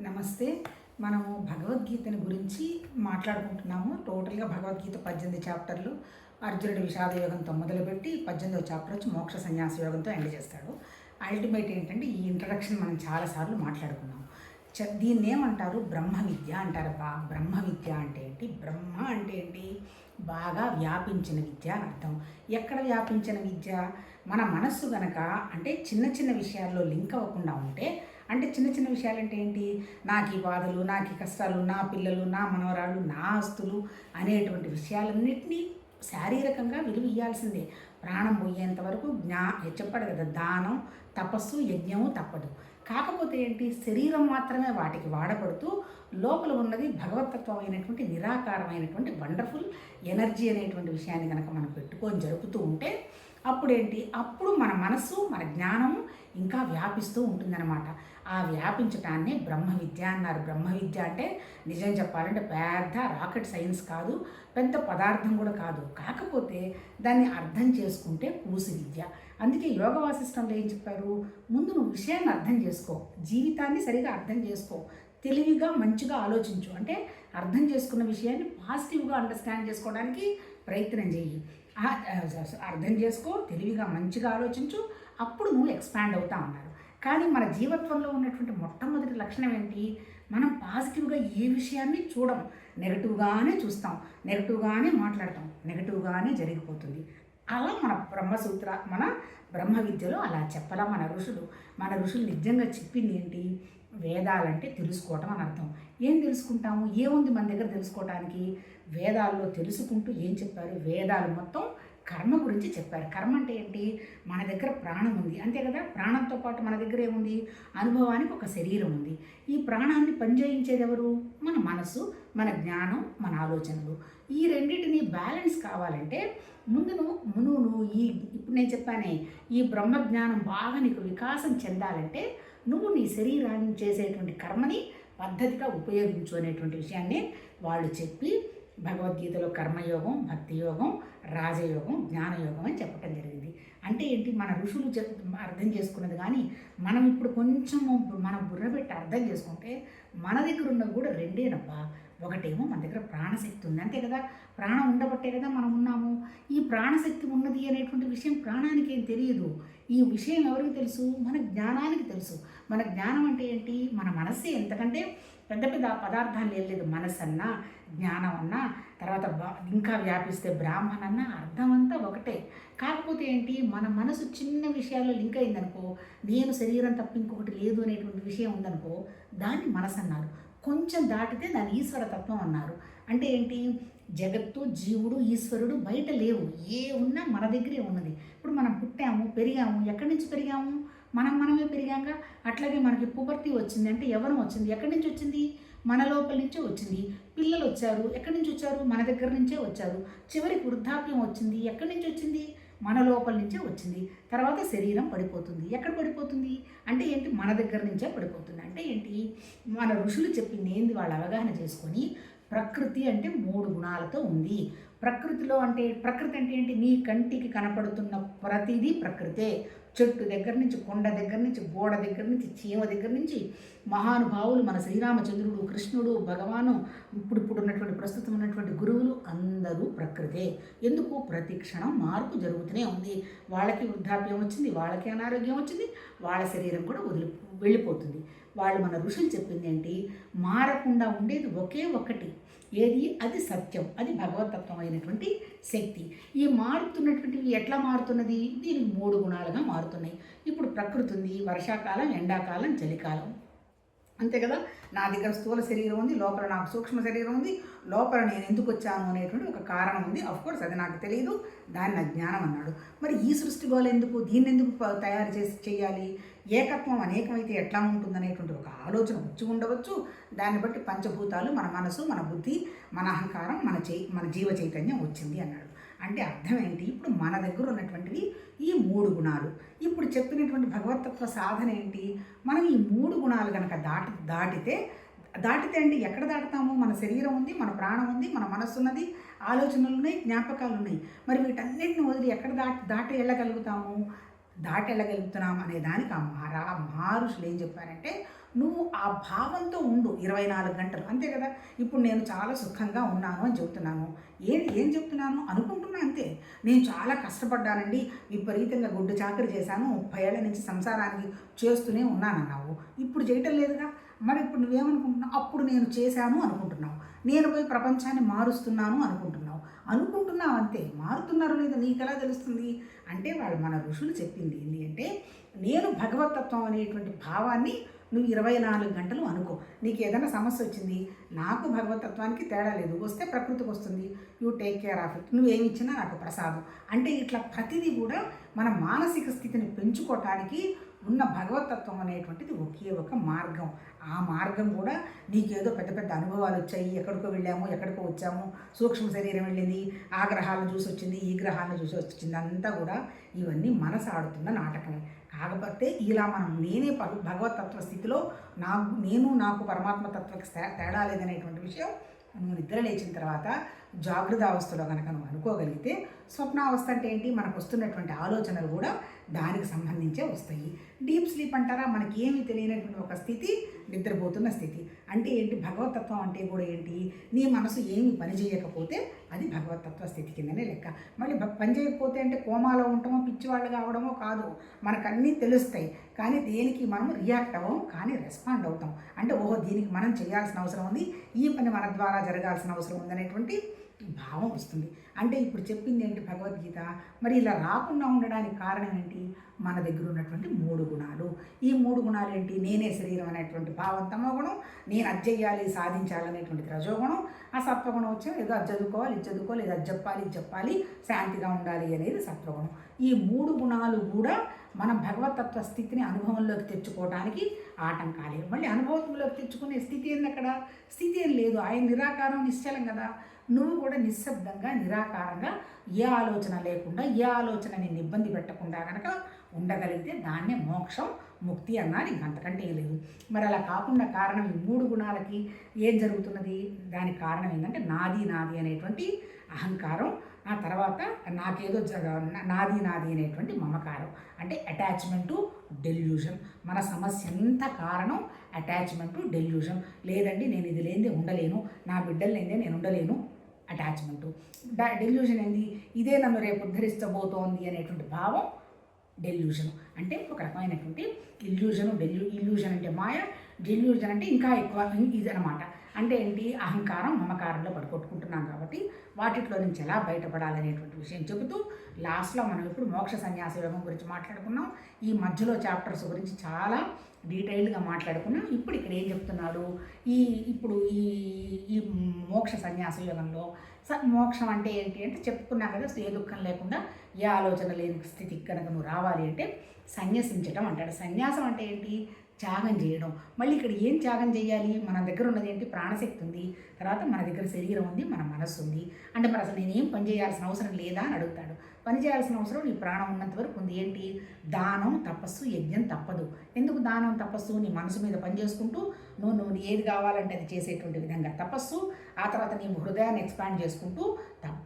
నమస్తే. మనము భగవద్గీతని గురించి మాట్లాడుకుంటున్నాము. టోటల్గా భగవద్గీత పద్దెనిమిది చాప్టర్లు. అర్జునుడి విషాద యోగంతో మొదలుపెట్టి పద్దెనిమిదో చాప్టర్ వచ్చి మోక్ష సన్యాస యోగంతో ఎండ్ చేస్తాడు. అల్టిమేట్ ఏంటంటే ఈ ఇంట్రడక్షన్ మనం చాలాసార్లు మాట్లాడుకున్నాం చ దీన్ని ఏమంటారు బ్రహ్మ విద్య అంటారు బా బ్రహ్మ విద్య అంటే ఏంటి? బ్రహ్మ అంటే ఏంటి? బాగా వ్యాపించిన విద్య అని అర్థం. ఎక్కడ వ్యాపించిన విద్య? మన మనస్సు గనక అంటే చిన్న చిన్న విషయాల్లో లింక్ అవ్వకుండా ఉంటే అంటే చిన్న చిన్న విషయాలు అంటే ఏంటి? నాకు ఈ బాధలు నాకు ఈ కష్టాలు నా పిల్లలు నా మనవరాళ్ళు నా ఆస్తులు అనేటువంటి విషయాలన్నింటినీ శారీరకంగా విలువ ఇవ్వాల్సిందే ప్రాణం పోయేంత వరకు జ్ఞా చెప్పాడు కదా? దానం తపస్సు యజ్ఞము తప్పదు. కాకపోతే ఏంటి? శరీరం మాత్రమే వాటికి వాడబడుతూ లోపల ఉన్నది భగవతత్వమైనటువంటి నిరాకారమైనటువంటి వండర్ఫుల్ ఎనర్జీ అనేటువంటి విషయాన్ని కనుక మనం పెట్టుకొని జరుపుతూ ఉంటే అప్పుడేంటి? అప్పుడు మన మనస్సు మన జ్ఞానము ఇంకా వ్యాపిస్తూ ఉంటుందన్నమాట. ఆ వ్యాపించటాన్ని బ్రహ్మ విద్య అన్నారు. బ్రహ్మ విద్య అంటే నిజం చెప్పాలంటే పెద్ద రాకెట్ సైన్స్ కాదు పెద్ద పదార్థం కూడా కాదు. కాకపోతే దాన్ని అర్థం చేసుకుంటే పూసి విద్య. అందుకే యోగ వాసిష్టంలో ఏం చెప్పారు? ముందు నువ్వు విషయాన్ని అర్థం చేసుకో. జీవితాన్ని సరిగా అర్థం చేసుకో. తెలివిగా మంచిగా ఆలోచించు. అంటే అర్థం చేసుకున్న విషయాన్ని పాజిటివ్గా అండర్స్టాండ్ చేసుకోవడానికి ప్రయత్నం చేయి అర్థం చేసుకో తెలివిగా మంచిగా ఆలోచించు అప్పుడు నువ్వు ఎక్స్పాండ్ అవుతా ఉన్నారు కానీ మన జీవత్వంలో ఉన్నటువంటి మొట్టమొదటి లక్షణం ఏంటి? మనం పాజిటివ్గా ఏ విషయాన్ని చూడం. నెగటివ్గానే చూస్తాం. నెగటివ్గానే మాట్లాడతాం. నెగటివ్గానే జరిగిపోతుంది. అలా మన బ్రహ్మసూత్ర మన బ్రహ్మ విద్యలో అలా చెప్పలా మన ఋషులు? మన ఋషులు నిజంగా చెప్పింది ఏంటి? వేదాలంటే తెలుసుకోవటం అని అర్థం. ఏం తెలుసుకుంటాము? ఏముంది మన దగ్గర తెలుసుకోవటానికి? వేదాల్లో తెలుసుకుంటూ ఏం చెప్పారు? వేదాలు మొత్తం కర్మ గురించి చెప్పారు. కర్మ అంటే ఏంటి? మన దగ్గర ప్రాణం ఉంది. అంతే కదా? ప్రాణంతో పాటు మన దగ్గర ఏముంది? అనుభవానికి ఒక శరీరం ఉంది. ఈ ప్రాణాన్ని పనిచేయించేది ఎవరు? మన మనసు మన జ్ఞానం మన ఆలోచనలు. ఈ రెండింటిని బ్యాలెన్స్ కావాలంటే ముందు నువ్వు నువ్వు నువ్వు ఈ ఇప్పుడు నేను చెప్పానే ఈ బ్రహ్మజ్ఞానం బాగా నీకు వికాసం చెందాలంటే నువ్వు నీ శరీరాన్ని చేసేటువంటి కర్మని పద్ధతిగా ఉపయోగించు అనేటువంటి విషయాన్ని వాళ్ళు చెప్పి భగవద్గీతలో కర్మయోగం భక్తి యోగం రాజయోగం జ్ఞానయోగం అని చెప్పటం జరిగింది. అంటే ఏంటి? మన ఋషులు అర్థం చేసుకున్నది కానీ మనం ఇప్పుడు కొంచెం మన బుర్ర పెట్టి అర్థం చేసుకుంటే మన దగ్గర ఉన్నవి కూడా రెండేనబ్బా. ఒకటేమో మన దగ్గర ప్రాణశక్తి ఉంది. అంతే కదా? ప్రాణం ఉండబట్టే కదా మనం ఉన్నాము. ఈ ప్రాణశక్తి ఉన్నది అనేటువంటి విషయం ప్రాణానికి ఏం తెలియదు. ఈ విషయం ఎవరికి తెలుసు? మన జ్ఞానానికి తెలుసు. మన జ్ఞానం అంటే ఏంటి? మన మనస్సే ఎంతకంటే పెద్ద పెద్ద పదార్థాలు ఏం లేదు. అన్నా జ్ఞానం అన్నా తర్వాత ఇంకా వ్యాపిస్తే బ్రాహ్మణ అన్నా అర్థం అంతా ఒకటే. కాకపోతే ఏంటి? మన మనసు చిన్న విషయాల్లో లింక్ అయిందనుకో నేను శరీరం తప్ప ఇంకొకటి లేదు అనేటువంటి విషయం ఉందనుకో దాన్ని మనసు అన్నారు కొంచెం దాటితే దాని ఈశ్వర తత్వం అన్నారు. అంటే ఏంటి? జగత్తు జీవుడు ఈశ్వరుడు బయట లేవు. ఏ ఉన్నా మన దగ్గరే ఉన్నది. ఇప్పుడు మనం పుట్టాము పెరిగాము ఎక్కడి నుంచి పెరిగాము? మనం మనమే పెరిగాక అట్లాగే మనకి పుబర్తి వచ్చింది అంటే ఎవరం వచ్చింది. ఎక్కడి నుంచి వచ్చింది? మన లోపల నుంచే వచ్చింది. పిల్లలు వచ్చారు. ఎక్కడి నుంచి వచ్చారు? మన దగ్గర నుంచే వచ్చారు. చివరికి వృద్ధాప్యం వచ్చింది. ఎక్కడి నుంచి వచ్చింది? మన లోపల నుంచే వచ్చింది. తర్వాత శరీరం పడిపోతుంది. ఎక్కడ పడిపోతుంది? అంటే మన దగ్గర నుంచే పడిపోతుంది. అంటే ఏంటి? మన ఋషులు చెప్పింది ఏంది వాళ్ళు అవగాహన చేసుకొని ప్రకృతి అంటే మూడు గుణాలతో ఉంది. ప్రకృతిలో అంటే ప్రకృతి అంటే ఏంటి? నీ కంటికి కనపడుతున్న ప్రతిదీ ప్రకృతే. చెట్టు దగ్గర నుంచి కొండ దగ్గర నుంచి గోడ దగ్గర నుంచి చీమ దగ్గర నుంచి మహానుభావులు మన శ్రీరామచంద్రుడు కృష్ణుడు భగవాను ఇప్పుడు ఇప్పుడు ఉన్నటువంటి ప్రస్తుతం ఉన్నటువంటి గురువులు అందరూ ప్రకృతే. ఎందుకు? ప్రతి క్షణం మార్పు జరుగుతూనే ఉంది. వాళ్ళకి వృద్ధాప్యం వచ్చింది వాళ్ళకి అనారోగ్యం వచ్చింది వాళ్ళ శరీరం కూడా వదిలి వెళ్ళిపోతుంది. వాళ్ళు మన ఋషులు చెప్పింది ఏంటి? మారకుండా ఉండేది ఒకే ఒక్కటి. ఏది? అది సత్యం. అది భగవతత్వం అయినటువంటి శక్తి. ఈ మారుతున్నటువంటివి ఎట్లా మారుతున్నది? దీనికి మూడు గుణాలుగా మారుతున్నాయి. ఇప్పుడు ప్రకృతి ఉంది వర్షాకాలం ఎండాకాలం చలికాలం. అంతే కదా? నా దగ్గర స్థూల శరీరం ఉంది లోపల నాకు సూక్ష్మ శరీరం ఉంది లోపల నేను ఎందుకు వచ్చాను అనేటువంటి ఒక కారణం ఉంది. అఫ్ కోర్స్ అది నాకు తెలియదు దాన్ని నా జ్ఞానం అన్నాడు. మరి ఈ సృష్టి గోల ఎందుకు? దీన్ని ఎందుకు తయారు చేసి చేయాలి? ఏకత్వం అనేకమైతే ఎట్లా ఉంటుందనేటువంటి ఒక ఆలోచన వచ్చి ఉండవచ్చు. దాన్ని బట్టి పంచభూతాలు మన మనసు మన బుద్ధి మన అహంకారం మన చై మన జీవ చైతన్యం వచ్చింది అన్నాడు. అంటే అర్థం ఏంటి ఇప్పుడు మన దగ్గర ఉన్నటువంటివి ఈ మూడు గుణాలు. ఇప్పుడు చెప్పినటువంటి భగవతత్వ సాధన ఏంటి? మనం ఈ మూడు గుణాలు కనుక దాటి దాటితే దాటితే అండి ఎక్కడ దాటుతాము? మన శరీరం ఉంది మన ప్రాణం ఉంది మన మనస్సు ఉన్నది ఆలోచనలు ఉన్నాయి జ్ఞాపకాలు ఉన్నాయి. మరి వీటన్నిటిని వదిలి ఎక్కడ దాటి దాటి వెళ్ళగలుగుతాము? దాటి వెళ్ళగలుగుతున్నాం అనే దానికి ఆ మహారా మహర్షులు ఏం చెప్పారంటే నువ్వు ఆ భావంతో ఉండు ఇరవై నాలుగు గంటలు. అంతే కదా? ఇప్పుడు నేను చాలా సుఖంగా ఉన్నాను అని చెబుతున్నాను ఏం ఏం చెప్తున్నాను? అనుకుంటున్నా అంతే. నేను చాలా కష్టపడ్డానండి. విపరీతంగా గుడ్డు చాకరి చేశాను. ముప్పై ఏళ్ళ నుంచి సంసారానికి చేస్తూనే ఉన్నానన్నావు. ఇప్పుడు చేయటం లేదుగా? మరి ఇప్పుడు నువ్వేమనుకుంటున్నావు? అప్పుడు నేను చేశాను అనుకుంటున్నావు. నేను పోయి ప్రపంచాన్ని మారుస్తున్నాను అనుకుంటున్నావు. అనుకుంటున్నావు అంతే. మారుతున్నారు లేదా నీకు ఎలా తెలుస్తుంది? అంటే వాళ్ళు మన ఋషులు చెప్పింది ఏంటి అంటే నేను భగవతత్వం అనేటువంటి భావాన్ని నువ్వు ఇరవై నాలుగు గంటలు అనుకో. నీకు ఏదైనా సమస్య వచ్చింది నాకు భగవతత్వానికి తేడా లేదు వస్తే ప్రకృతికి వస్తుంది. You take care of it. నువ్వేమి ఇచ్చినా నాకు ప్రసాదం. అంటే ఇట్లా ప్రతిదీ కూడా మన మానసిక స్థితిని పెంచుకోవటానికి ఉన్న భగవతత్వం అనేటువంటిది ఒకే ఒక మార్గం. ఆ మార్గం కూడా నీకేదో పెద్ద పెద్ద అనుభవాలు వచ్చాయి. ఎక్కడికో వెళ్ళాము ఎక్కడికో వచ్చాము. సూక్ష్మ శరీరం వెళ్ళింది ఆ గ్రహాలను చూసి వచ్చింది ఈ గ్రహాలను చూసి వచ్చింది అంతా కూడా ఇవన్నీ మనసు ఆడుతున్న నాటకమే. కాకపోతే ఇలా మనం నేనే భగ- భగవతత్వ స్థితిలో నాకు నేను నాకు పరమాత్మ తత్వకి తేడా లేదనేటువంటి విషయం నువ్వు నిద్ర లేచిన తర్వాత జాగ్రత్త అవస్థలో కనుక నువ్వు అనుకోగలిగితే స్వప్నావస్థ అంటే ఏంటి? మనకు వస్తున్నటువంటి ఆలోచనలు కూడా దానికి సంబంధించే వస్తాయి. డీప్ స్లీప్ అంటారా? మనకి ఏమీ తెలియనటువంటి ఒక స్థితి నిద్రపోతున్న స్థితి. అంటే ఏంటి? భగవతత్వం అంటే కూడా ఏంటి? నీ మనసు ఏమి పని చేయకపోతే అది భగవతత్వ స్థితి కిందనే లెక్క. మళ్ళీ పని చేయకపోతే అంటే కోమాలో ఉండటమో పిచ్చివాళ్ళు కావడమో కాదు. మనకన్నీ తెలుస్తాయి. కానీ దేనికి మనం రియాక్ట్ అవ్వం? కానీ రెస్పాండ్ అవుతాం. అంటే ఓహో దీనికి మనం చేయాల్సిన అవసరం ఉంది. ఈ పని మన ద్వారా జరగాల్సిన అవసరం ఉందనేటువంటి భావం వస్తుంది. అంటే ఇప్పుడు చెప్పింది ఏంటి భగవద్గీత? మరి ఇలా రాకుండా ఉండడానికి కారణం ఏంటి? మన దగ్గర ఉన్నటువంటి మూడు గుణాలు. ఈ మూడు గుణాలు ఏంటి? నేనే శరీరం అనేటువంటి భావం తమోగుణం. నేను అది సాధించాలనేటువంటి సాధించాలనేటువంటిది రజోగుణం. ఆ సత్వగుణం వచ్చి ఏదో అది చదువుకోవాలి ఇది చదువుకోవాలి ఇది చెప్పాలి ఇది చెప్పాలి శాంతిగా ఉండాలి అనేది సత్వగుణం. ఈ మూడు గుణాలు కూడా మనం భగవతత్వ స్థితిని అనుభవంలోకి తెచ్చుకోవడానికి ఆటంకాలే. మళ్ళీ అనుభవంలోకి తెచ్చుకునే స్థితి ఏంది అక్కడ? స్థితి ఏం లేదు. ఆయన నిరాకారం నిశ్చలం కదా. నువ్వు కూడా నిశ్శబ్దంగా నిరాకారంగా ఏ ఆలోచన లేకుండా ఏ ఆలోచన నిన్ను ఇబ్బంది పెట్టకుండా కనుక ఉండగలిగితే దాన్నే మోక్షం ముక్తి అన్నారు ఇంక అంతకంటే లేదు. మరి అలా కాకుండా కారణం ఈ మూడు గుణాలకి ఏం జరుగుతున్నది? దానికి కారణం ఏంటంటే నాది నాది అనేటువంటి అహంకారం ఆ తర్వాత నాకేదో జగ నాది నాది అనేటువంటి మమకారం. అంటే అటాచ్మెంటు డెల్యూషన్ మన సమస్య ఎంత కారణం? అటాచ్మెంటు డెల్యూషన్ లేదండి నేను ఇది లేనిదే ఉండలేను. నా బిడ్డలు లేనిదే నేను ఉండలేను. అటాచ్మెంటు డెల్యూషన్ ఏంది? ఇదే నన్ను రేపు ఉద్ధరించబోతోంది అనేటువంటి భావం డెల్యూషన్ అంటే ఒక రకమైనటువంటి ఇల్యూజన్ డెల్యూ ఇల్యూజన్ అంటే మాయ డెల్యూజన్ అంటే ఇంకా ఎక్కువ ఇది అనమాట అంటే ఏంటి? అహంకారం మమకారంలో పడుకొట్టుకుంటున్నాం కాబట్టి వాటిలో నుంచి ఎలా బయటపడాలనేటువంటి విషయం చెబుతూ లాస్ట్లో మనం ఇప్పుడు మోక్ష సన్యాస యోగం గురించి మాట్లాడుకున్నాం. ఈ మధ్యలో చాప్టర్స్ గురించి చాలా డీటెయిల్డ్గా మాట్లాడుకున్నాం. ఇప్పుడు ఇక్కడ ఏం చెప్తున్నాడు ఈ ఇప్పుడు ఈ ఈ మోక్ష సన్యాస యోగంలో స మోక్షం అంటే ఏంటి అంటే చెప్పుకున్నా కదా ఏ దుఃఖం లేకుండా ఏ ఆలోచన లేని స్థితికి కనుక నువ్వు రావాలి అంటే సన్యసించడం అంటాడు. సన్యాసం అంటే ఏంటి? త్యాగం చేయడం. మళ్ళీ ఇక్కడ ఏం త్యాగం చేయాలి? మన దగ్గర ఉన్నది ఏంటి? ప్రాణశక్తి ఉంది. తర్వాత మన దగ్గర శరీరం ఉంది మన మనస్సు ఉంది. అంటే మరి అసలు నేనేం పని చేయాల్సిన అవసరం లేదా అని అడుగుతాడు. పని చేయాల్సిన అవసరం నీ ప్రాణం ఉన్నంత వరకు ఉంది. ఏంటి? దానం తపస్సు యజ్ఞం తప్పదు. ఎందుకు దానం తపస్సు? నీ మనసు మీద పని చేసుకుంటూ నువ్వు నువ్వు ఏది కావాలంటే అది చేసేటువంటి విధంగా. తపస్సు ఆ తర్వాత నీ హృదయాన్ని ఎక్స్పాండ్ చేసుకుంటూ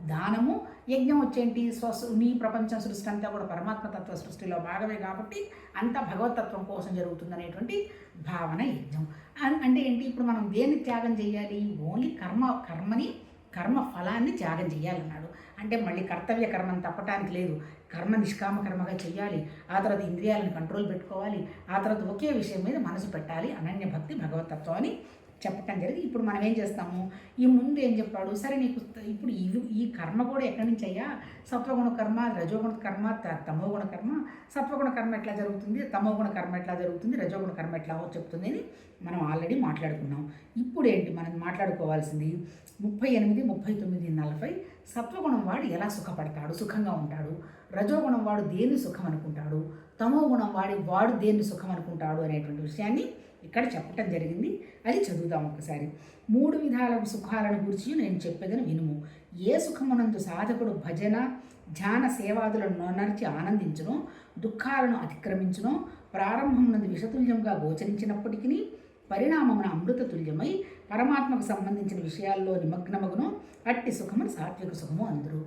దానము యజ్ఞం వచ్చేంటి? స్వస్ నీ ప్రపంచం సృష్టి అంతా కూడా పరమాత్మ తత్వ సృష్టిలో భాగమే కాబట్టి అంతా భగవతత్వం కోసం జరుగుతుందనేటువంటి భావన యజ్ఞం. అంటే ఏంటి? ఇప్పుడు మనం దేన్ని త్యాగం చేయాలి? ఓన్లీ కర్మ కర్మని కర్మ ఫలాన్ని త్యాగం చేయాలన్నాడు. అంటే మళ్ళీ కర్తవ్య కర్మను తప్పటానికి లేదు. కర్మ నిష్కామ కర్మగా చేయాలి. ఆ తర్వాత ఇంద్రియాలను కంట్రోల్ పెట్టుకోవాలి. ఆ తర్వాత ఒకే విషయం మీద మనసు పెట్టాలి. అనన్య భక్తి భగవతత్వం అని చెప్పటం జరిగి ఇప్పుడు మనం ఏం చేస్తాము? ఈ ముందు ఏం చెప్పాడు సరే నీకు ఇప్పుడు ఇవి ఈ కర్మ కూడా ఎక్కడి నుంచి అయ్యా? సత్వగుణ కర్మ రజోగుణ కర్మ త- తమోగుణ కర్మ. సత్వగుణ కర్మ ఎట్లా జరుగుతుంది? తమోగుణ కర్మ ఎట్లా జరుగుతుంది? రజోగుణ కర్మ ఎట్లా చెప్తుంది అని మనం ఆల్రెడీ మాట్లాడుకున్నాం. ఇప్పుడు ఏంటి? మనం మాట్లాడుకోవాల్సింది ముప్పై ఎనిమిది ముప్పై తొమ్మిది నలభై. సత్వగుణం వాడు ఎలా సుఖపడతాడు? సుఖంగా ఉంటాడు. రజోగుణం వాడు దేన్ని సుఖం అనుకుంటాడు తమోగుణం వాడి వాడు దేన్ని సుఖం అనుకుంటాడు అనేటువంటి విషయాన్ని ఇక్కడ చెప్పటం జరిగింది. అది చదువుదాం ఒకసారి. మూడు విధాల సుఖాలను గురించి నేను చెప్పేదని వినుము. ఏ సుఖమునందు సాధకుడు భజన ధ్యాన సేవాదులను నొనర్చి ఆనందించును దుఃఖాలను అతిక్రమించును ప్రారంభమునందు విషతుల్యంగా గోచరించినప్పటికీ పరిణామమున అమృత తుల్యమై పరమాత్మకు సంబంధించిన విషయాల్లో నిమగ్నమగును అట్టి సుఖమును సాత్విక సుఖము అందరు.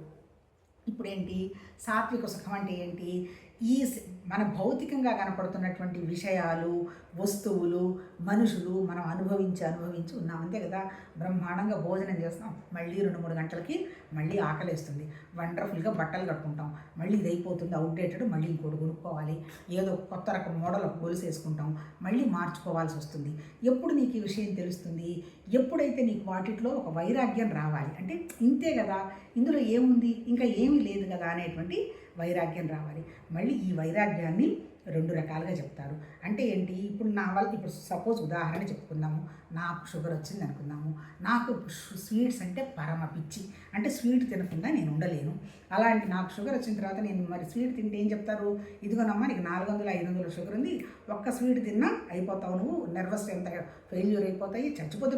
ఇప్పుడేంటి? సాత్విక సుఖం అంటే ఏంటి? ఈ మన భౌతికంగా కనపడుతున్నటువంటి విషయాలు వస్తువులు మనుషులు మనం అనుభవించి అనుభవించి ఉన్నాం. అంతే కదా? బ్రహ్మాండంగా భోజనం చేస్తాం. మళ్ళీ రెండు మూడు గంటలకి మళ్ళీ ఆకలేస్తుంది. వండర్ఫుల్గా బట్టలు కట్టుకుంటాం. మళ్ళీ ఇది అయిపోతుంది. అవుట్డేటెడ్ మళ్ళీ ఇంకోటి కొనుక్కోవాలి. ఏదో కొత్త రకం మోడల్ గొలుసు వేసుకుంటాం. మళ్ళీ మార్చుకోవాల్సి వస్తుంది. ఎప్పుడు నీకు ఈ విషయం తెలుస్తుంది? ఎప్పుడైతే నీకు వాటిట్లో ఒక వైరాగ్యం రావాలి? అంటే ఇంతే కదా? ఇందులో ఏముంది? ఇంకా ఏమీ లేదు కదా? అనేటువంటి వైరాగ్యం రావాలి. మళ్ళీ ఈ వైరాగ్యం వైరాగ్యాన్ని రెండు రకాలుగా చెప్తారు. అంటే ఏంటి? ఇప్పుడు నా వల్ల ఇప్పుడు సపోజ్ ఉదాహరణ చెప్పుకుందాము. నాకు షుగర్ వచ్చింది అనుకుందాము. నాకు స్వీట్స్ అంటే పరమ పిచ్చి. అంటే స్వీట్ తినకుండా నేను ఉండలేను. అలాంటి నాకు షుగర్ వచ్చిన తర్వాత నేను మరి స్వీట్ తింటే ఏం చెప్తారు? ఇదిగోనమ్మా నీకు నాలుగు వందలు ఐదు వందల షుగర్ ఉంది. ఒక్క స్వీట్ తిన్నా అయిపోతావు నువ్వు. నర్వస్ ఎంత ఫెయిల్యూర్ అయిపోతాయి. చచ్చిపోతే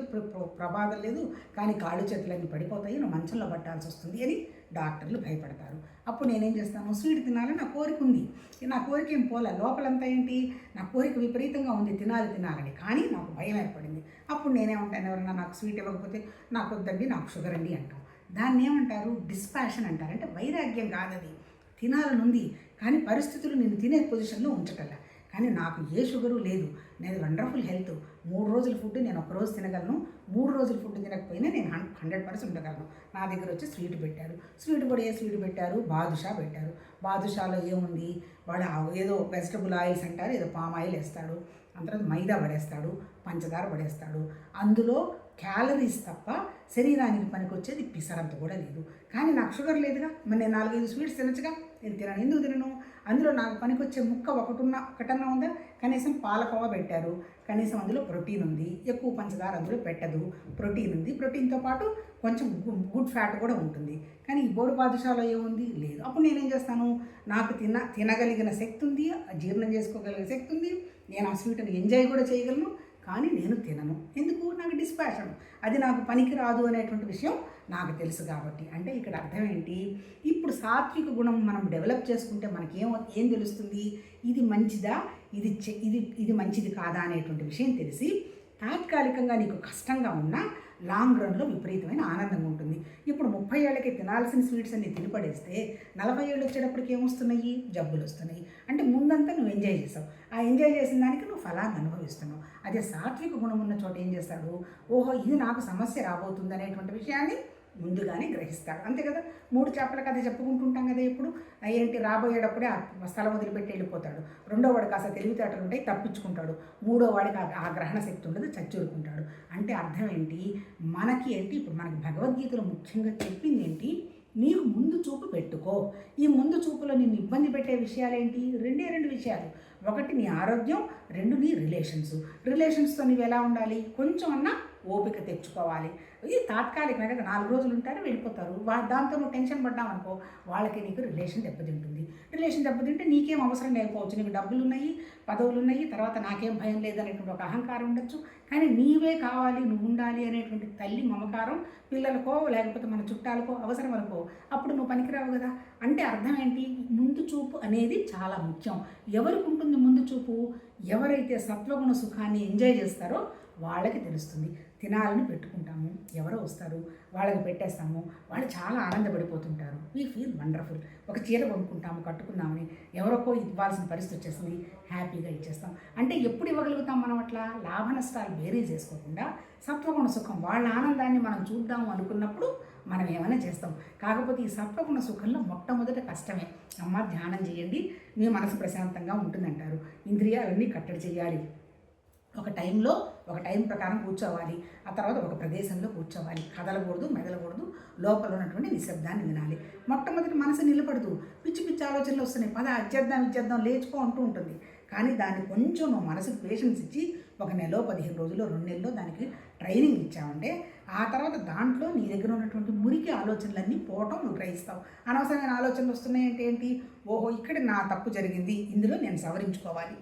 ప్రమాదం లేదు. కానీ కాళ్ళు చేతులన్నీ పడిపోతాయి. నువ్వు మంచంలో పట్టాల్సి వస్తుంది అని డాక్టర్లు భయపడతారు. అప్పుడు నేనేం చేస్తాను? స్వీట్ తినాలని నా కోరిక ఉంది. నా కోరిక ఏం పోలే. లోపలంతా ఏంటి? నా కోరిక విపరీతంగా ఉంది. తినాలి తినాలని. కానీ నాకు భయం ఏర్పడింది. అప్పుడు నేనేమంటాను? ఎవరన్నా నాకు స్వీట్ ఇవ్వకపోతే నాకు వద్దండి నాకు షుగర్ అండి అంటాం దాన్ని ఏమంటారు? డిస్పాషన్ అంటారు. అంటే వైరాగ్యం కాదది. తినాలని ఉంది కానీ పరిస్థితులు నేను తినే పొజిషన్లో ఉంచటల్లా. కానీ నాకు ఏ షుగరు లేదు. నేను వండర్ఫుల్ హెల్త్. మూడు రోజుల ఫుడ్ నేను ఒక రోజు తినగలను. మూడు రోజుల ఫుడ్ తినకపోయినా నేను హండ్రెడ్ పర్సెంట్ ఉండగలను. నా దగ్గర వచ్చి స్వీట్ పెట్టారు. స్వీట్ కూడా ఏ స్వీట్ పెట్టారు? బాదుషా పెట్టారు. బాదుషాలో ఏముంది? వాడు ఏదో వెజిటబుల్ ఆయిల్స్ అంటారు. ఏదో పామ్ ఆయిల్ వేస్తాడు. అంత తర్వాత మైదా పడేస్తాడు. పంచదార పడేస్తాడు. అందులో క్యాలరీస్ తప్ప శరీరానికి పనికొచ్చేది పిసరంత కూడా లేదు. కానీ నాకు షుగర్ లేదుగా. మరి నేను నాలుగైదు స్వీట్స్ తినచ్చుగా? నేను తినను. ఎందుకు తినను? అందులో నాకు పనికొచ్చే ముక్క ఒకటున్న ఒకటన్నా ఉందా? కనీసం పాలకోవ పెట్టారు. కనీసం అందులో ప్రోటీన్ ఉంది. ఎక్కువ పంచదార అందులో పెట్టదు. ప్రోటీన్ ఉంది. ప్రోటీన్తో పాటు కొంచెం గుడ్ ఫ్యాట్ కూడా ఉంటుంది. కానీ ఈ బోరు పాదశాల ఏముంది? లేదు. అప్పుడు నేనేం చేస్తాను? నాకు తిన తినగలిగిన శక్తి ఉంది. జీర్ణం చేసుకోగలిగిన శక్తి ఉంది. నేను ఆ స్వీట్ని ఎంజాయ్ కూడా చేయగలను. కానీ నేను తినను. ఎందుకు? నాకు డిస్పాషన్. అది నాకు పనికి రాదు అనేటువంటి విషయం నాకు తెలుసు కాబట్టి. అంటే ఇక్కడ అర్థం ఏంటి? ఇప్పుడు సాత్విక గుణం మనం డెవలప్ చేసుకుంటే మనకేం ఏం తెలుస్తుంది? ఇది మంచిదా? ఇది ఇది ఇది మంచిది కాదా అనేటువంటి విషయం తెలిసి తాత్కాలికంగా నీకు కష్టంగా ఉన్నా లాంగ్ రన్లో విపరీతమైన ఆనందంగా ఉంటుంది. ఇప్పుడు ముప్పై ఏళ్ళకి తినాల్సిన స్వీట్స్ అన్ని తినిపడేస్తే నలభై ఏళ్ళు వచ్చేటప్పటికి ఏమొస్తున్నాయి? జబ్బులు వస్తున్నాయి. అంటే ముందంతా నువ్వు ఎంజాయ్ చేసావు. ఆ ఎంజాయ్ చేసిన దానికి నువ్వు ఫలాన్ని అనుభవిస్తున్నావు. అదే సాత్విక గుణం ఉన్న చోట ఏం చేస్తాడు? ఓహో ఇది నాకు సమస్య రాబోతుంది అనేటువంటి విషయాన్ని ముందుగానే గ్రహిస్తాడు అంతే కదా? మూడు చేపల కథ చెప్పుకుంటుంటాం కదా ఇప్పుడు ఏంటి? రాబోయేటప్పుడే ఆ స్థలం వదిలిపెట్టి వెళ్ళిపోతాడు. రెండో వాడు కాస్త తెలివితేటలు ఉంటాయి తప్పించుకుంటాడు. మూడో వాడికి ఆ- గ్రహణ శక్తి ఉండదు చచ్చూరుకుంటాడు. అంటే అర్థం ఏంటి? మనకి ఏంటి? ఇప్పుడు మనకి భగవద్గీతలో ముఖ్యంగా చెప్పింది ఏంటి? నీకు ముందు చూపు పెట్టుకో. ఈ ముందు చూపులో నిన్ను ఇబ్బంది పెట్టే విషయాలేంటి రెండే రెండు విషయాలు. ఒకటి నీ ఆరోగ్యం రెండు నీ రిలేషన్స్. రిలేషన్స్తో నీవు ఎలా ఉండాలి? కొంచెం అన్నా ఓపిక తెచ్చుకోవాలి. ఇది తాత్కాలికంగా కదా నాలుగు రోజులు ఉంటారు వెళ్ళిపోతారు. వా దాంతో నువ్వు టెన్షన్ పడ్డావు అనుకో వాళ్ళకి నీకు రిలేషన్ దెబ్బతింటుంది. రిలేషన్ దెబ్బతింటే నీకేం అవసరం లేకపోవచ్చు. నీకు డబ్బులు ఉన్నాయి పదవులు ఉన్నాయి తర్వాత నాకేం భయం లేదనేటువంటి ఒక అహంకారం ఉండొచ్చు. కానీ నీవే కావాలి నువ్వు ఉండాలి అనేటువంటి తల్లి మమకారం పిల్లలకో లేకపోతే మన చుట్టాలకో అవసరం అనుకో అప్పుడు నువ్వు పనికిరావు కదా. అంటే అర్థం ఏంటి? ముందు చూపు అనేది చాలా ముఖ్యం. ఎవరికి ఉంటుంది ముందు చూపు? ఎవరైతే సత్వగుణ సుఖాన్ని ఎంజాయ్ చేస్తారో వాళ్ళకి తెలుస్తుంది. తినాలని పెట్టుకుంటాము. ఎవరో వస్తారు వాళ్ళకి పెట్టేస్తాము. వాళ్ళు చాలా ఆనందపడిపోతుంటారు. వీ ఫీల్ వండర్ఫుల్ ఒక చీర కొనుక్కుంటాము కట్టుకుందామని. ఎవరికో ఇవ్వాల్సిన పరిస్థితి వచ్చేసింది. హ్యాపీగా ఇచ్చేస్తాం. అంటే ఎప్పుడు ఇవ్వగలుగుతాం మనం అట్లా? లాభ నష్టాలు వేరే చేసుకోకుండా సత్వగుణ సుఖం వాళ్ళ ఆనందాన్ని మనం చూద్దాము అనుకున్నప్పుడు మనం ఏమైనా చేస్తాం. కాకపోతే ఈ సత్వగుణ సుఖంలో మొట్టమొదట కష్టమే. అమ్మ ధ్యానం చేయండి. మీ మనసు ప్రశాంతంగా ఉంటుందంటారు. ఇంద్రియాలన్నీ కట్టడి చేయాలి. ఒక టైంలో ఒక టైం ప్రకారం కూర్చోవాలి. ఆ తర్వాత ఒక ప్రదేశంలో కూర్చోవాలి. కదలకూడదు మెదలకూడదు లోపల ఉన్నటువంటి నిశ్శబ్దాన్ని వినాలి. మొట్టమొదటి మనసు నిలబడదు. పిచ్చి పిచ్చి ఆలోచనలు వస్తున్నాయి. పద అచ్చేద్దాం ఇచ్చేద్దాం లేచుకో అంటూ ఉంటుంది. కానీ దాన్ని కొంచెం నువ్వు మనసుకు పేషెన్స్ ఇచ్చి ఒక నెలలో పదిహేను రోజులు రెండు నెలల్లో దానికి ట్రైనింగ్ ఇచ్చావంటే ఆ తర్వాత దాంట్లో నీ దగ్గర ఉన్నటువంటి మురికి ఆలోచనలన్నీ పోవటం నువ్వు గ్రహిస్తావు. అనవసరమైన ఆలోచనలు వస్తున్నాయి అంటే ఏంటి? ఓహో ఇక్కడ నా తప్పు జరిగింది. ఇందులో నేను సవరించుకోవాలి.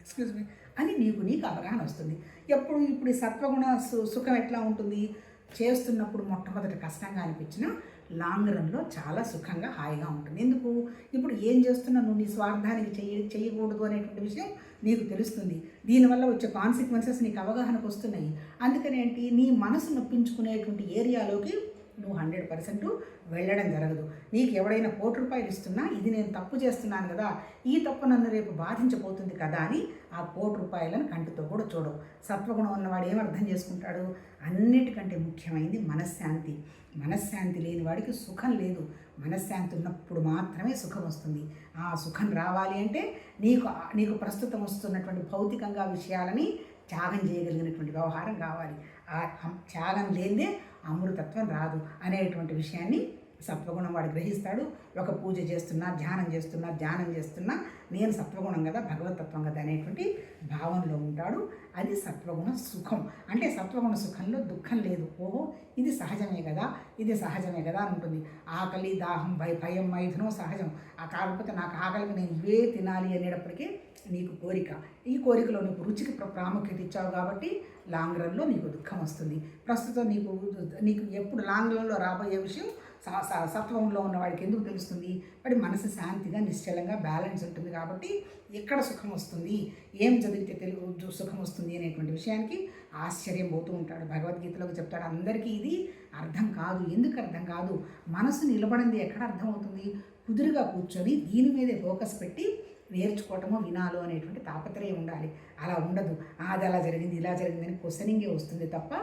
ఎక్స్క్యూజ్ మీ అని నీకు నీకు అవగాహన వస్తుంది. ఎప్పుడు ఇప్పుడు ఈ సత్వగుణ సు- సుఖం ఎట్లా ఉంటుంది? చేస్తున్నప్పుడు మొట్టమొదటి కష్టంగా అనిపించినా లాంగ్ రన్లో చాలా సుఖంగా హాయిగా ఉంటుంది. ఎందుకు? ఇప్పుడు ఏం చేస్తున్నా నువ్వు నీ స్వార్థానికి చెయ్య చేయకూడదు అనేటువంటి విషయం నీకు తెలుస్తుంది. దీనివల్ల వచ్చే కాన్సిక్వెన్సెస్ నీకు అవగాహనకు వస్తున్నాయి. అందుకనేంటి నీ మనసు నొప్పించుకునేటువంటి ఏరియాలోకి నువ్వు హండ్రెడ్ పర్సెంట్ వెళ్ళడం జరగదు. నీకు ఎవడైనా కోటి రూపాయలు ఇస్తున్నా ఇది నేను తప్పు చేస్తున్నాను కదా ఈ తప్పు నన్ను రేపు బాధించబోతుంది కదా అని ఆ కోటి రూపాయలను కంటితో కూడా చూడవు. సత్వగుణం ఉన్నవాడు ఏం అర్థం చేసుకుంటాడు? అన్నిటికంటే ముఖ్యమైనది మనశ్శాంతి. మనశ్శాంతి లేని వాడికి సుఖం లేదు. మనశ్శాంతి ఉన్నప్పుడు మాత్రమే సుఖం వస్తుంది. ఆ సుఖం రావాలి అంటే నీకు నీకు ప్రస్తుతం వస్తున్నటువంటి భౌతికంగా విషయాలని త్యాగం చేయగలిగినటువంటి వ్యవహారం కావాలి. ఆ త్యాగం లేదే అమృతత్వం రాదు అనేటువంటి విషయాన్ని సత్వగుణం వాడు గ్రహిస్తాడు. ఒక పూజ చేస్తున్నా ధ్యానం చేస్తున్నా ధ్యానం చేస్తున్నా నేను సత్వగుణం కదా భగవతత్వం కదా అనేటువంటి భావనలో ఉంటాడు. అది సత్వగుణ సుఖం. అంటే సత్వగుణ సుఖంలో దుఃఖం లేదు. ఓహో ఇది సహజమే కదా ఇది సహజమే కదా అని ఉంటుంది. ఆకలి దాహం భయ భయం మైథునం సహజం. ఆ కాకపోతే నాకు ఆకలికి నేను ఇవే తినాలి అనేటప్పటికీ నీకు కోరిక. ఈ కోరికలో నీకు రుచికి ప్రాముఖ్యత ఇచ్చావు కాబట్టి లాంగ్ రన్లో నీకు దుఃఖం వస్తుంది. ప్రస్తుతం నీకు నీకు ఎప్పుడు లాంగ్ రన్లో రాబోయే విషయం సత్వంలో ఉన్న వాడికి ఎందుకు తెలుస్తుంది? వాడి మనసు శాంతిగా నిశ్చలంగా బ్యాలెన్స్ ఉంటుంది కాబట్టి ఎక్కడ సుఖం వస్తుంది? ఏం చదివితే తెలుగు సుఖం వస్తుంది అనేటువంటి విషయానికి ఆశ్చర్యం పోతూ ఉంటాడు. భగవద్గీతలోకి చెప్తాడు అందరికీ ఇది అర్థం కాదు. ఎందుకు అర్థం కాదు? మనసు నిలబడింది ఎక్కడ అర్థమవుతుంది? కుదురుగా కూర్చొని దీని మీదే ఫోకస్ పెట్టి నేర్చుకోవటమో వినాలో అనేటువంటి తాపత్రయం ఉండాలి. అలా ఉండదు. అది అలా జరిగింది ఇలా జరిగింది అని క్వశ్చనింగే వస్తుంది తప్ప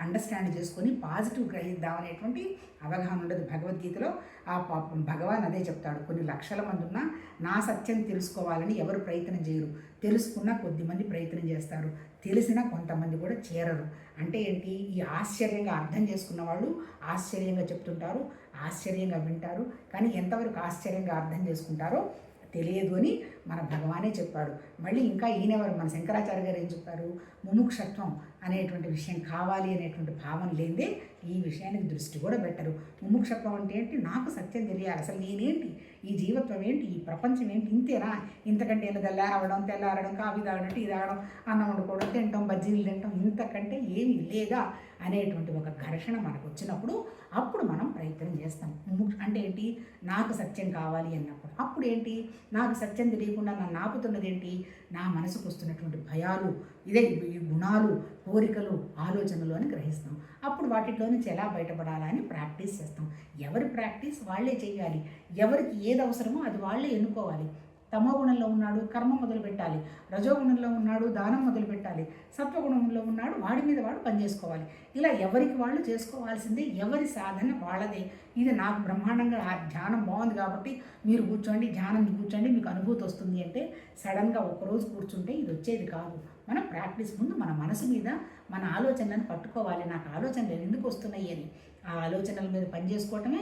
అండర్స్టాండ్ చేసుకొని పాజిటివ్ గ్రహిద్దాం అనేటువంటి అవగాహన ఉండదు భగవద్గీతలో. ఆ పాపం భగవాన్ అదే చెప్తాడు కొన్ని లక్షల మంది ఉన్నా నా సత్యం తెలుసుకోవాలని ఎవరు ప్రయత్నం చేయరు. తెలుసుకున్న కొద్దిమంది ప్రయత్నం చేస్తారు. తెలిసిన కొంతమంది కూడా చేరరు. అంటే ఏంటి? ఈ ఆశ్చర్యంగా అర్థం చేసుకున్న వాళ్ళు ఆశ్చర్యంగా చెప్తుంటారు ఆశ్చర్యంగా వింటారు. కానీ ఎంతవరకు ఆశ్చర్యంగా అర్థం చేసుకుంటారో తెలియదు అని మన భగవానే చెప్పాడు. మళ్ళీ ఇంకా ఈయనెవరు? మన శంకరాచార్య గారు ఏం చెప్పారు ముముక్షత్వం. అనేటువంటి విషయం కావాలి అనేటువంటి భావన లేదే ఈ విషయానికి దృష్టి కూడా పెట్టరు. ముముక్షత్వం అంటే ఏంటి? నాకు సత్యం తెలియాలి. అసలు నేనేంటి? ఈ జీవత్వం ఏంటి? ఈ ప్రపంచం ఏంటి? ఇంతేనా? ఇంతకంటే ఏదో తెల్లారవడం తెల్లారడం కాఫీ తాగడం టీ తాగడం అన్నం వండుకోవడం తినటం బజ్జీలు తినటం ఇంతకంటే ఏమీ లేదా? అనేటువంటి ఒక ఘర్షణ మనకు వచ్చినప్పుడు అప్పుడు మనం ప్రయత్నం చేస్తాం. అంటే ఏంటి? నాకు సత్యం కావాలి అన్నప్పుడు. అప్పుడు ఏంటి? నాకు సత్యం తెలియకుండా నన్ను ఆపుతున్నది ఏంటి? నా మనసుకు వస్తున్నటువంటి భయాలు ఇదే ఈ గుణాలు కోరికలు ఆలోచనలు అని గ్రహిస్తాం. అప్పుడు వాటిలో నుంచి ఎలా బయటపడాలా అని ప్రాక్టీస్ చేస్తాం. ఎవరి ప్రాక్టీస్ వాళ్ళే చేయాలి. ఎవరికి ఏది అవసరమో అది వాళ్ళే ఎన్నుకోవాలి. తమోగుణంలో ఉన్నాడు కర్మ మొదలు పెట్టాలి. రజోగుణంలో ఉన్నాడు దానం మొదలు పెట్టాలి. సత్వగుణంలో ఉన్నాడు వాడి మీద వాడు పనిచేసుకోవాలి ఇలా ఎవరికి వాళ్ళు చేసుకోవాల్సిందే ఎవరి సాధన వాళ్ళదే. ఇది నాకు బ్రహ్మాండంగా ఆ ధ్యానం బాగుంది కాబట్టి మీరు కూర్చోండి ధ్యానం కూర్చోండి మీకు అనుభూతి వస్తుంది అంటే సడన్గా ఒకరోజు కూర్చుంటే ఇది వచ్చేది కాదు. మన ప్రాక్టీస్ ముందు మన మనసు మీద మన ఆలోచనలను పట్టుకోవాలి. నాకు ఆలోచనలు ఎందుకు వస్తున్నాయి అని. ఆ ఆలోచనల మీద పనిచేసుకోవటమే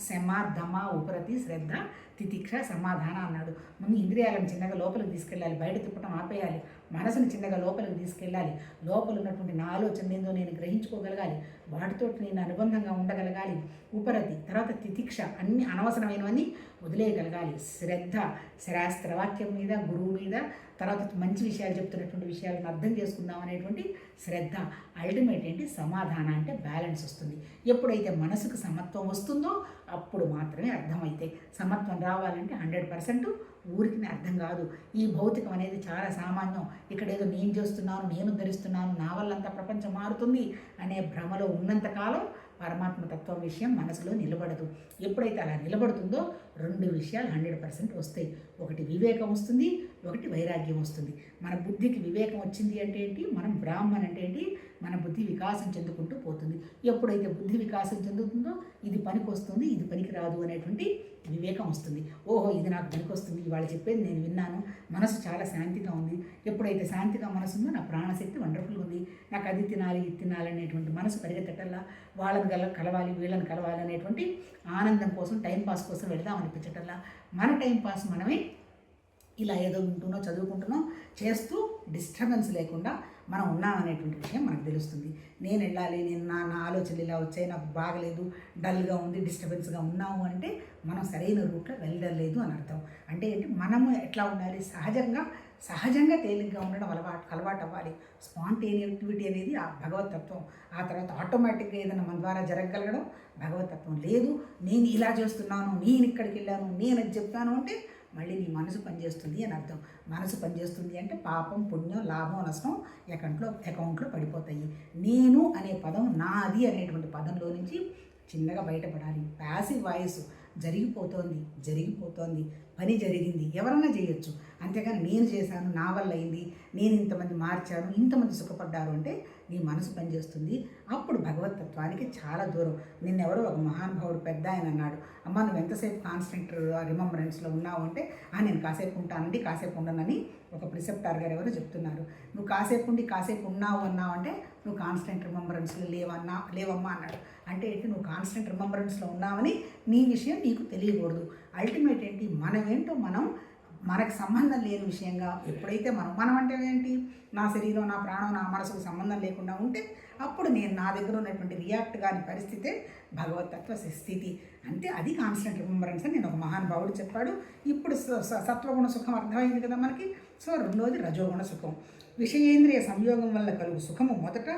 శమ దమ ఉపరతి శ్రద్ధ తితిక్ష సమాధాన అన్నాడు. ముందు ఇంద్రియాలను చిన్నగా లోపలికి తీసుకెళ్ళాలి. బయట తిప్పటం ఆపేయాలి. మనసును చిన్నగా లోపలికి తీసుకెళ్ళాలి. లోపల ఉన్నటువంటి నా ఆలోచన ఏందో నేను గ్రహించుకోగలగాలి. వాటితో నేను అనుబంధంగా ఉండగలగాలి. ఉపరతి తర్వాత తితిక్ష అన్ని అనవసరమైనవన్నీ వదిలేయగలగాలి. శ్రద్ధ శాస్త్రవాక్యం మీద గురువు మీద తర్వాత మంచి విషయాలు చెప్తున్నటువంటి విషయాలను అర్థం చేసుకుందాం అనేటువంటి శ్రద్ధ అల్టిమేట్ ఏంటి? సమాధానం అంటే బ్యాలెన్స్ వస్తుంది. ఎప్పుడైతే మనసుకు సమత్వం వస్తుందో అప్పుడు మాత్రమే అర్థమైతే సమత్వం రావాలంటే హండ్రెడ్ పర్సెంట్ ఊరికి అర్థం కాదు. ఈ భౌతికం అనేది చాలా సామాన్యం. ఇక్కడ ఏదో నేను చేస్తున్నాను నేను ధరిస్తున్నాను నా వల్లంతా ప్రపంచం మారుతుంది అనే భ్రమలో ఉన్నంతకాలం పరమాత్మ తత్వం విషయం మనసులో నిలబడదు. ఎప్పుడైతే అలా నిలబడుతుందో రెండు విషయాలు హండ్రెడ్ పర్సెంట్ వస్తాయి. ఒకటి వివేకం వస్తుంది ఒకటి వైరాగ్యం వస్తుంది. మన బుద్ధికి వివేకం వచ్చింది అంటే ఏంటి? మనం బ్రాహ్మణ్ అంటే ఏంటి? మన బుద్ధి వికాసం చెందుకుంటూ పోతుంది. ఎప్పుడైతే బుద్ధి వికాసం చెందుతుందో ఇది పనికి వస్తుంది ఇది పనికి రాదు అనేటువంటి వివేకం వస్తుంది. ఓహో ఇది నాకు పనికి వస్తుంది. ఇవాళ చెప్పేది నేను విన్నాను. మనసు చాలా శాంతిగా ఉంది. ఎప్పుడైతే శాంతిగా మనసు ఉందో నా ప్రాణశక్తి వండర్ఫుల్ ఉంది. నాకు అది తినాలి ఇది తినాలి అనేటువంటి మనసు పరిగెత్తటల్లా వాళ్ళని కల కలవాలి వీళ్ళని కలవాలి అనేటువంటి ఆనందం కోసం టైం పాస్ కోసం వెళ్దామని అనిపించటల్లా మన టైంపాస్ మనమే ఇలా ఏదో వింటున్నో చదువుకుంటున్నో చేస్తూ డిస్టర్బెన్స్ లేకుండా మనం ఉన్నాం అనేటువంటి విషయం మనకు తెలుస్తుంది. నేను వెళ్ళాలి నేను నా నా ఆలోచనలు ఇలా వచ్చాయి నాకు బాగలేదు డల్గా ఉంది డిస్టర్బెన్స్గా ఉన్నాము అంటే మనం సరైన రూట్లో వెళ్ళలేదు అని అర్థం. అంటే ఏంటి? మనము ఎట్లా ఉండాలి? సహజంగా సహజంగా తేలిగ్గా ఉండడం అలవాటు అలవాటు అవ్వాలి స్పాంటేనియాక్టివిటీ అనేది ఆ భగవతత్వం. ఆ తర్వాత ఆటోమేటిక్గా ఏదైనా మన ద్వారా జరగగలగడం భగవతత్వం. లేదు నేను ఇలా చేస్తున్నాను నేను ఇక్కడికి వెళ్ళాను నేను అది చెప్తాను అంటే మళ్ళీ నీ మనసు పనిచేస్తుంది అని అర్థం. మనసు పనిచేస్తుంది అంటే పాపం పుణ్యం లాభం నష్టం అకౌంట్లో అకౌంట్లో పడిపోతాయి. నేను అనే పదం నాది అనేటువంటి పదంలో నుంచి చిన్నగా బయటపడాలి. Passive voice. జరిగిపోతోంది జరిగిపోతోంది. పని జరిగింది. ఎవరన్నా చేయొచ్చు. అంతేగాని నేను చేశాను నా వల్ల అయింది నేను ఇంతమంది మార్చాను ఇంతమంది సుఖపడ్డారు అంటే నీ మనసు పనిచేస్తుంది. అప్పుడు భగవతత్వానికి చాలా దూరం. నిన్నెవరో ఒక మహానుభావుడు పెద్ద ఆయన అన్నాడు అమ్మ నువ్వు ఎంతసేపు కాన్స్టెంట్ రిమంబరెన్స్లో ఉన్నావు అంటే "ఆ, నేను కాసేపు ఉంటానండి కాసేపు ఉండనని ఒక ప్రిసెప్టార్ గారు ఎవరో చెప్తున్నారు. నువ్వు కాసేపు ఉండి కాసేపు ఉన్నావు అన్నావు అంటే నువ్వు కాన్స్టెంట్ రిమంబరెన్స్లో లేవన్నా లేవమ్మా అన్నాడు. అంటే ఏంటి? నువ్వు కాన్స్టెంట్ రిమంబరెన్స్లో ఉన్నావని నీ విషయం నీకు తెలియకూడదు. అల్టిమేట్ ఏంటి? మనమేంటో మనం మనకు సంబంధం లేని విషయంగా ఎప్పుడైతే మనం మనం అంటే ఏంటి? నా శరీరం నా ప్రాణం నా మనసుకు సంబంధం లేకుండా ఉంటే అప్పుడు నేను నా దగ్గర ఉన్నటువంటి రియాక్ట్ కాని పరిస్థితే భగవతత్వ స్థితి. అంటే అది కాన్స్టెంట్ రిమెంబరెన్స్ అని నేను ఒక మహానుభావుడు చెప్పాడు. ఇప్పుడు సత్వగుణ సుఖం అర్థమైంది కదా మనకి. సో రెండోది రజోగుణ సుఖం. విషయేంద్రియ సంయోగం వల్ల కలుగు సుఖము మొదట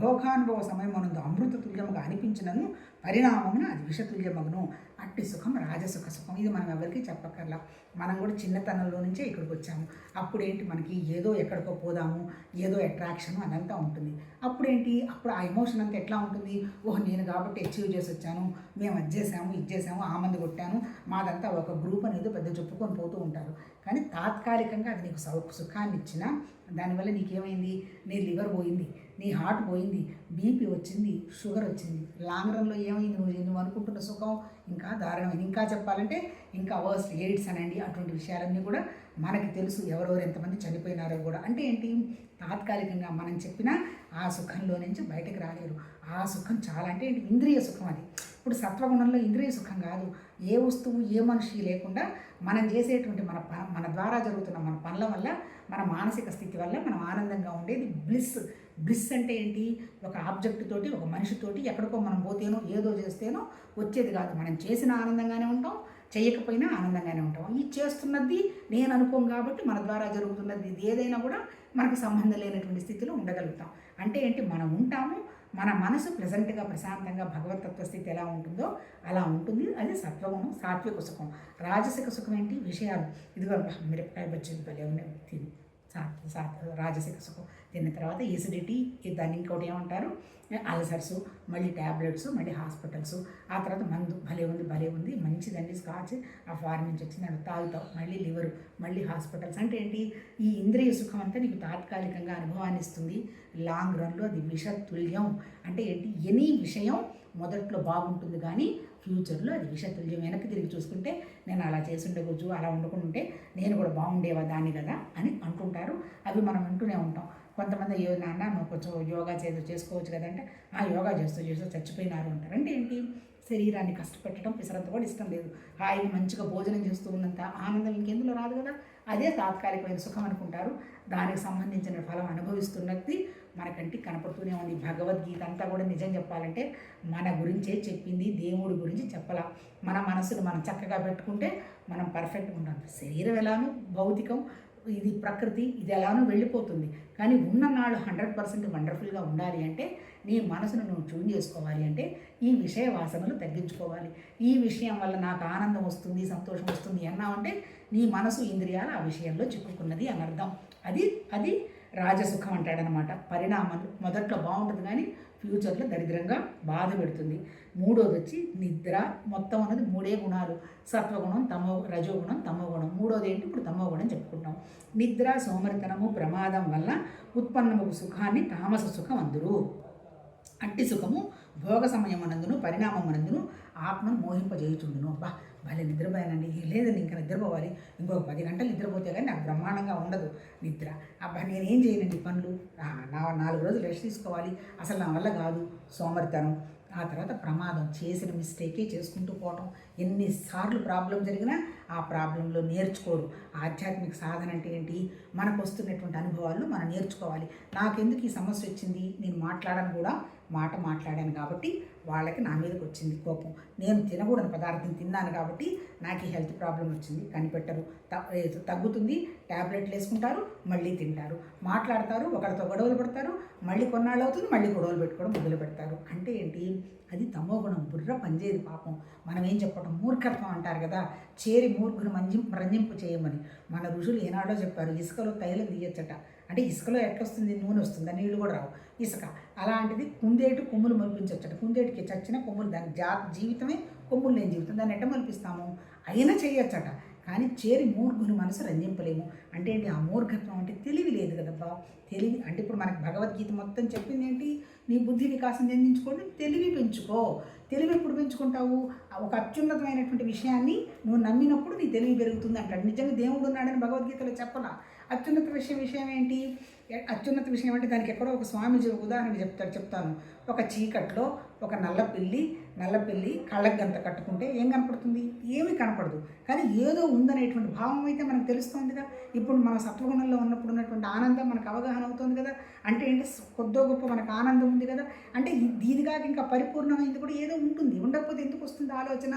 భోగానుభవ సమయమునందు అమృత తుల్యముగా అనిపించినను పరిణామమున అది విషతుల్యమగును. అట్టి సుఖం రాజసుఖ సుఖం. ఇది మనం ఎవరికి చెప్పక్కర్లా. మనం కూడా చిన్నతనంలో నుంచే ఇక్కడికి వచ్చాము. అప్పుడేంటి మనకి ఏదో ఎక్కడికో పోదాము ఏదో అట్రాక్షన్ అదంతా ఉంటుంది. అప్పుడేంటి? అప్పుడు ఆ ఎమోషన్ అంతా ఎట్లా ఉంటుంది? ఓహ్ నేను కాబట్టి అచీవ్ చేసి వచ్చాను. మేము అది చేసాము ఇది చేసాము ఆ మంది కొట్టాను. మాదంతా ఒక గ్రూప్ అనేది పెద్ద చెప్పుకొని పోతూ ఉంటారు. కానీ తాత్కాలికంగా అది నీకు సౌ సుఖాన్ని ఇచ్చినా దానివల్ల నీకేమైంది? నీ లివర్ పోయింది నీ హార్ట్ పోయింది బీపీ వచ్చింది షుగర్ వచ్చింది. లాంగ్ రన్లో ఏమైంది? నువ్వు నువ్వు అనుకుంటున్న సుఖం ఇంకా దారుణమైంది. ఇంకా చెప్పాలంటే ఇంకా వర్స్ ఎయిడ్స్ అనండి అటువంటి విషయాలన్నీ కూడా మనకి తెలుసు. ఎవరెవరు ఎంతమంది చనిపోయినారో కూడా. అంటే ఏంటి? తాత్కాలికంగా మనం చెప్పిన ఆ సుఖంలో నుంచి బయటకు రాలేరు. ఆ సుఖం చాలా అంటే ఏంటి? ఇంద్రియ సుఖం అది. ఇప్పుడు సత్వగుణంలో ఇంద్రియ సుఖం కాదు. ఏ వస్తువు ఏ మనిషి లేకుండా మనం చేసేటువంటి మన ప- మన ద్వారా జరుగుతున్న మన పనుల వల్ల మన మానసిక స్థితి వల్ల మనం ఆనందంగా ఉండేది. బ్లిస్ బ్లిస్ అంటే ఏంటి? ఒక ఆబ్జెక్ట్ తోటి ఒక మనిషితోటి ఎక్కడికో మనం పోతేనో ఏదో చేస్తేనో వచ్చేది కాదు. మనం చేసిన ఆనందంగానే ఉంటాం చేయకపోయినా ఆనందంగానే ఉంటాం. ఈ చేస్తున్నది నేను అనుకోం కాబట్టి మన ద్వారా జరుగుతున్నది. ఇది ఏదైనా కూడా మనకు సంబంధం లేనటువంటి స్థితిలో ఉండగలుగుతాం. అంటే ఏంటి? మనం ఉంటాము మన మనసు ప్రజెంట్గా ప్రశాంతంగా భగవతత్వ స్థితి ఎలా ఉంటుందో అలా ఉంటుంది. అది సత్వగుణం సాత్విక సుఖం. రాజసిక సుఖం ఏంటి? విషయాలు. ఇదిగో మిరపకాయ బజ్జీలు భలే ఉన్నాయి. తిని. రాజసిక సుఖం తిన్న తర్వాత ఎసిడిటీ దాన్ని ఇంకోటి ఏమంటారు? అల్సర్స్ మళ్ళీ ట్యాబ్లెట్స్ మళ్ళీ హాస్పిటల్స్ ఆ తర్వాత మందు భలే ఉంది భలే ఉంది. మంచిదండి స్కాచ్ ఆ ఫారెన్ నుంచి వచ్చింది అది తాగుతావు. మళ్ళీ లివర్ మళ్ళీ హాస్పిటల్స్ అంటే ఏంటి? ఈ ఇంద్రియ సుఖం అంతా నీకు తాత్కాలికంగా అనుభవాన్ని ఇస్తుంది. లాంగ్ రన్లో అది విషతుల్యం. అంటే ఏంటి? ఎనీ విషయం మొదట్లో బాగుంటుంది కానీ ఫ్యూచర్లో అది విషతుల్యం. వెనక్కి తిరిగి చూసుకుంటే నేను అలా చేసి ఉండకూడదు అలా ఉండకుండా ఉంటే నేను కూడా బాగుండేవా దాన్ని కదా అని అంటుంటారు. అవి మనం వింటూనే ఉంటాం. కొంతమంది అయ్యో నాన్న నువ్వు కొంచెం యోగా చేసి చేసుకోవచ్చు కదంటే ఆ యోగా చేస్తూ చేస్తూ చచ్చిపోయినారు అంటారు. అంటే ఏంటి? శరీరాన్ని కష్టపెట్టడం పిసరంత కూడా ఇష్టం లేదు. హాయిగా మంచిగా భోజనం చేస్తూ ఉన్నంత ఆనందం ఇంకెందులో రాదు కదా? అదే తాత్కాలికమైన సుఖం అనుకుంటారు. దానికి సంబంధించిన ఫలం అనుభవిస్తున్నది మనకంటి కనపడుతూనే ఉంది. భగవద్గీత అంతా కూడా నిజం చెప్పాలంటే మన గురించే చెప్పింది. దేవుడి గురించి చెప్పలా. మన మనసును మనం చక్కగా పెట్టుకుంటే మనం పర్ఫెక్ట్గా ఉంటాం శరీరం ఎలానో భౌతికం ఇది ప్రకృతి ఇది ఎలానో వెళ్ళిపోతుంది. కానీ ఉన్న నాడు హండ్రెడ్ పర్సెంట్ వండర్ఫుల్గా ఉండాలి అంటే నీ మనసును నువ్వు ట్యూన్ చేసుకోవాలి అంటే ఈ విషయ వాసనలు తగ్గించుకోవాలి. ఈ విషయం వల్ల నాకు ఆనందం వస్తుంది సంతోషం వస్తుంది అన్నావంటే నీ మనసు ఇంద్రియాలు ఆ విషయంలో చిక్కుకున్నది అని అర్థం. అది అది రాజసుఖం అంటాడనమాట. పరిణామాలు మొదట్లో బాగుంటుంది కానీ ఫ్యూచర్లో దరిద్రంగా బాధ పెడుతుంది. మూడోది వచ్చి నిద్ర. మొత్తం అన్నది మూడే గుణాలు. సత్వగుణం తమో రజోగుణం తమోగుణం. మూడోది ఏంటి? ఇప్పుడు తమోగుణం చెప్పుకుంటాం. నిద్ర సోమరితనము ప్రమాదం వల్ల ఉత్పన్నము సుఖాన్ని తామస సుఖం అందురు. అట్టి సుఖము భోగ సమయమనందును పరిణామమునందును ఆత్మను మోహింపజేయుచుండును. అబ్బా! భలే నిద్రపోయానండి. లేదండి ఇంకా నిద్రపోవాలి. ఇంకొక పది గంటలు నిద్రపోతే కానీ నాకు బ్రహ్మాండంగా ఉండదు నిద్ర. అబ్బా నేనేం చేయనండి పనులు? నా నాలుగు రోజులు రెస్ట్ తీసుకోవాలి. అసలు నా వల్ల కాదు సోమరితనం. ఆ తర్వాత ప్రమాదం. చేసిన మిస్టేకే చేసుకుంటూ పోవటం. ఎన్నిసార్లు ప్రాబ్లం జరిగినా ఆ ప్రాబ్లంలో నేర్చుకోరు. ఆధ్యాత్మిక సాధన అంటే ఏంటి? మనకు వస్తున్నటువంటి అనుభవాలు మనం నేర్చుకోవాలి. నాకెందుకు ఈ సమస్య వచ్చింది? నేను మాట్లాడను కూడా మాట మాట్లాడాను కాబట్టి వాళ్ళకి నా మీదకి వచ్చింది కోపం. నేను తినకూడని పదార్థం తిన్నాను కాబట్టి నాకు ఈ హెల్త్ ప్రాబ్లం వచ్చింది. కనిపెట్టరు. త- తగ్గుతుంది. ట్యాబ్లెట్లు వేసుకుంటారు మళ్ళీ తింటారు. మాట్లాడతారు ఒకరితో గొడవలు పెడతారు మళ్ళీ కొన్నాళ్ళు అవుతుంది మళ్ళీ గొడవలు పెట్టుకోవడం మొదలు పెడతారు. అంటే ఏంటి? అది తమో గుణం బుర్ర పనిచేయదు పాపం. మనం ఏం చెప్పడం మూర్ఖత్వం అంటారు కదా. చేరి మూర్ఖును మంజి రంజింపు చేయమని. మన ఋషులు ఏనాడో చెప్పారు ఇసుకలో తైలం తీయచ్చట. అంటే ఇసుకలో ఎట్లొస్తుంది? నూనె వస్తుంది? నీళ్ళు నీళ్ళు కూడా రావు. ఇసుక. అలాంటిది కుందేటు కొమ్ములు మలిపించచ్చట కుందేటికి చచ్చిన కొమ్ములు దాని జా జీవితమే కొమ్ములు లేని జీవితం. దాన్ని ఎట్ట మలిపిస్తాము అయినా చేయొచ్చట. కానీ చేరి మూర్ఖుని మనసు రంజింపలేము. అంటే ఏంటి? ఆ మూర్ఖత్వం అంటే తెలివి లేదు కదబ్బా. తెలివి అంటే ఇప్పుడు మనకి భగవద్గీత మొత్తం చెప్పింది ఏంటి నీ బుద్ధి వికాసం చెందించుకోండి తెలివి పెంచుకో. తెలివి ఎప్పుడు పెంచుకుంటావు? ఒక అత్యున్నతమైనటువంటి విషయాన్ని నువ్వు నమ్మినప్పుడు నీ తెలివి పెరుగుతుంది అంటాడు. నిజంగా దేవుడు ఉన్నాడని భగవద్గీతలో చెప్పలా అత్యున్నత విషయం విషయం ఏంటి? అత్యున్నత విషయం అంటే దానికి ఎక్కడో ఒక స్వామీజీ ఒక ఉదాహరణ చెప్తాడు చెప్తాను. ఒక చీకట్లో ఒక నల్ల పిల్లి నల్లపిల్లి కళ్ళకు గంత కట్టుకుంటే ఏం కనపడుతుంది? ఏమీ కనపడదు. కానీ ఏదో ఉందనేటువంటి భావం అయితే మనకు కదా. ఇప్పుడు మన సత్వగుణంలో ఉన్నప్పుడు ఉన్నటువంటి ఆనందం మనకు అవగాహన అవుతుంది కదా. అంటే ఏంటి? కొద్దో గొప్ప మనకు ఆనందం ఉంది కదా. అంటే దీనిగా ఇంకా పరిపూర్ణమైంది కూడా ఏదో ఉంటుంది. ఉండకపోతే ఎందుకు వస్తుంది ఆలోచన?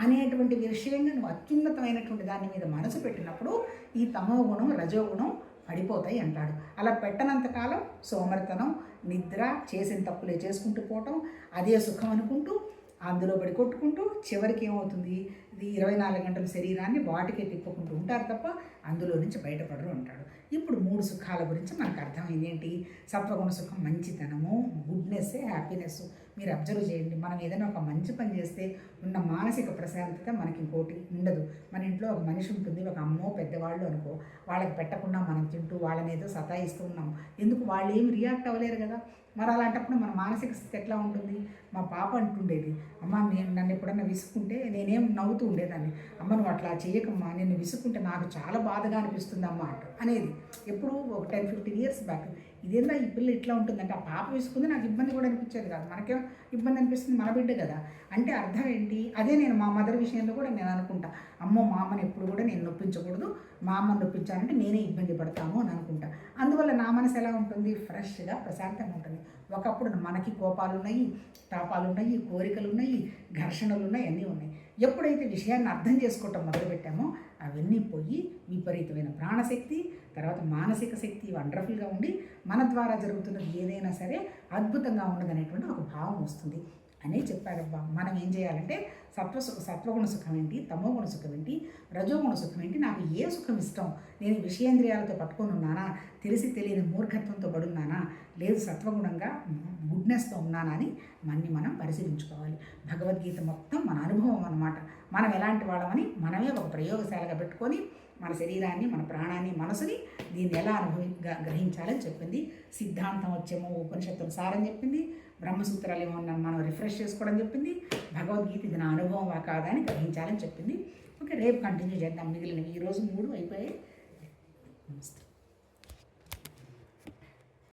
అనేటువంటి విషయంగా నువ్వు అత్యున్నతమైనటువంటి దాని మీద మనసు పెట్టినప్పుడు ఈ తమో గుణం రజోగుణం పడిపోతాయి అంటాడు. అలా పెట్టనంతకాలం సోమరితనం నిద్ర చేసిన తప్పులే చేసుకుంటూ పోవటం అదే సుఖం అనుకుంటూ అందులో పడి కొట్టుకుంటూ చివరికి ఏమవుతుంది? ఈ ఇరవై నాలుగు గంటల శరీరాన్ని వాటికే తిప్పుకుంటూ ఉంటారు తప్ప అందులో నుంచి బయటపడరు అంటాడు. ఇప్పుడు మూడు సుఖాల గురించి మనకు అర్థమైంది ఏంటి? సత్వగుణ సుఖం మంచితనము గుడ్నెస్ హ్యాపీనెస్. మీరు అబ్జర్వ్ చేయండి. మనం ఏదైనా ఒక మంచి పని చేస్తే ఉన్న మానసిక ప్రశాంతత మనకి ఇంకోటి ఉండదు. మన ఇంట్లో ఒక మనిషి ఉంటుంది ఒక అమ్మో పెద్దవాళ్ళు అనుకో. వాళ్ళకి పెట్టకుండా మనం తింటూ వాళ్ళని ఏదో సతాయిస్తూ ఉన్నాం ఎందుకు? వాళ్ళు ఏమి రియాక్ట్ అవ్వలేరు కదా. మరి అలాంటప్పుడు మన మానసిక స్థితి ఎట్లా ఉంటుంది? మా పాప అంటుండేది అమ్మ నేను నన్ను ఎప్పుడన్నా విసుకుంటే నేనేం నవ్వుతూ ఉండేదాన్ని. అమ్మ నువ్వు అట్లా చేయకమ్మా నేను విసుకుంటే నాకు చాలా బాధగా అనిపిస్తుంది అమ్మ అంట. అనేది ఎప్పుడు ఒక టెన్ ఫిఫ్టీన్ ఇయర్స్ బ్యాక్ ఇదేందా ఈ పిల్ల ఇట్లా ఉంటుందంటే ఆ పాప వేసుకుంది నాకు ఇబ్బంది కూడా అనిపించేది కాదు. మనకేం ఇబ్బంది అనిపిస్తుంది? మన బిడ్డ కదా. అంటే అర్థం ఏంటి? అదే నేను మా మదర్ విషయంలో కూడా నేను అనుకుంటా. అమ్మో మా అమ్మని ఎప్పుడు కూడా నేను నొప్పించకూడదు. మా అమ్మని నొప్పించానంటే నేనే ఇబ్బంది పడతాను అని అనుకుంటా. అందువల్ల నా మనసు ఎలా ఉంటుంది? ఫ్రెష్గా ప్రశాంతంగా ఉంటుంది. ఒకప్పుడు మనకి కోపాలు ఉన్నాయి తాపాలు ఉన్నాయి కోరికలు ఉన్నాయి ఘర్షణలు ఉన్నాయి అన్నీ ఉన్నాయి. ఎప్పుడైతే విషయాన్ని అర్థం చేసుకోవటం మొదలుపెట్టామో అవన్నీ పోయి విపరీతమైన ప్రాణశక్తి తర్వాత మానసిక శక్తి వండర్ఫుల్గా ఉండి మన ద్వారా జరుగుతున్నది ఏదైనా సరే అద్భుతంగా ఉన్నదనేటువంటి ఒక భావం వస్తుంది. అనే చెప్పారబ్బా. మనం ఏం చేయాలంటే సత్వ సుఖ సత్వగుణ సుఖం ఏంటి? తమోగుణ సుఖం ఏంటి? రజోగుణ సుఖం ఏంటి? నాకు ఏ సుఖం ఇష్టం? నేను విషయేంద్రియాలతో పట్టుకొని ఉన్నానా? తెలిసి తెలియని మూర్ఖత్వంతో పడున్నానా లేదు సత్వగుణంగా గుడ్నెస్తో ఉన్నానా అని మన్ని మనం పరిశీలించుకోవాలి. భగవద్గీత మొత్తం మన అనుభవం అన్నమాట. మనం ఎలాంటి వాళ్ళమని మనమే ఒక ప్రయోగశాలగా పెట్టుకొని మన శరీరాన్ని మన ప్రాణాన్ని మనసుని దీన్ని ఎలా అనుభవి గ్రహించాలని చెప్పింది. సిద్ధాంతం వచ్చేమో ఉపనిషత్తుల సారని చెప్పింది. బ్రహ్మసూత్రాలు ఏమో మనం రిఫ్రెష్ చేసుకోవడం చెప్పింది భగవద్గీత ఇది నా అనుభవం కాదా అని గ్రహించాలని చెప్పింది. ఓకే రేపు కంటిన్యూ చేద్దాం మిగిలినవి. ఈరోజు మూడు అయిపోయాయి. నమస్తే.